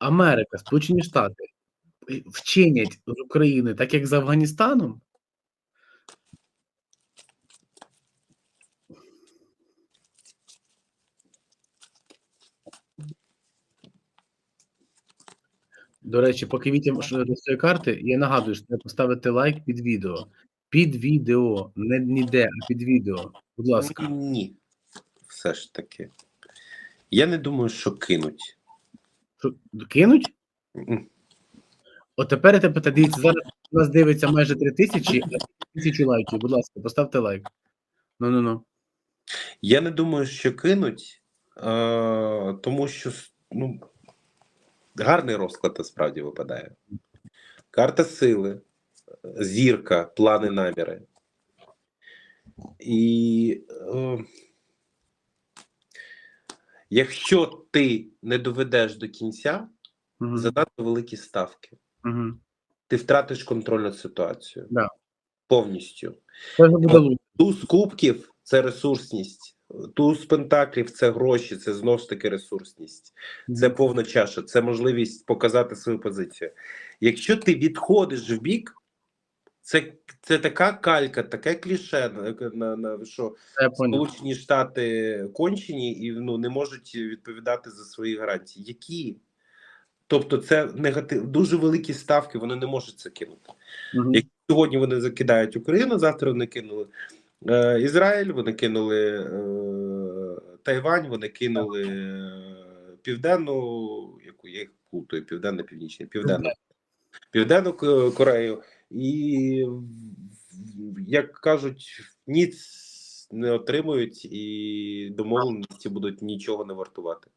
Америка, Сполучені Штати вчинять з України так, як з Афганістаном, До речі, поки Вітя ш- до цієї карти, я нагадую, що треба поставити лайк під відео. Під відео, не ніде, а під відео. Будь ласка. Ні. Все ж таки. Я не думаю, що кинуть. Що, кинуть? От тепер я тебе дивіться, зараз у нас дивиться майже три тисячі, а тисячу лайків. Будь ласка, поставте лайк. Ну ну ну. Я не думаю, що кинуть, е, тому що ну, гарний розклад насправді випадає. Карта сили, зірка, плани, наміри. І е, якщо ти не доведеш до кінця, Угу. занадто великі ставки. Угу. Ти втратиш контроль над ситуацією. Да. Повністю. Туз кубків це ресурсність, туз пентаклів це гроші, це знов ж таки ресурсність, це повна чаша, це можливість показати свою позицію. Якщо ти відходиш в бік, це, це така калька, таке кліше, на, на, що Я. Сполучені Штати кончені і ну, не можуть відповідати за свої гарантії. Які? Тобто, це негатив, дуже великі ставки, вони не можуть це кинути. Мгм. Як сьогодні вони закидають Україну, завтра вони кинули е, Ізраїль, вони кинули е, Тайвань, вони кинули е, Південну, яку я їх плутаю, Південно Північну, Південну, Південну Корею. І як кажуть, ніц не отримують і домовленості будуть нічого не вартувати.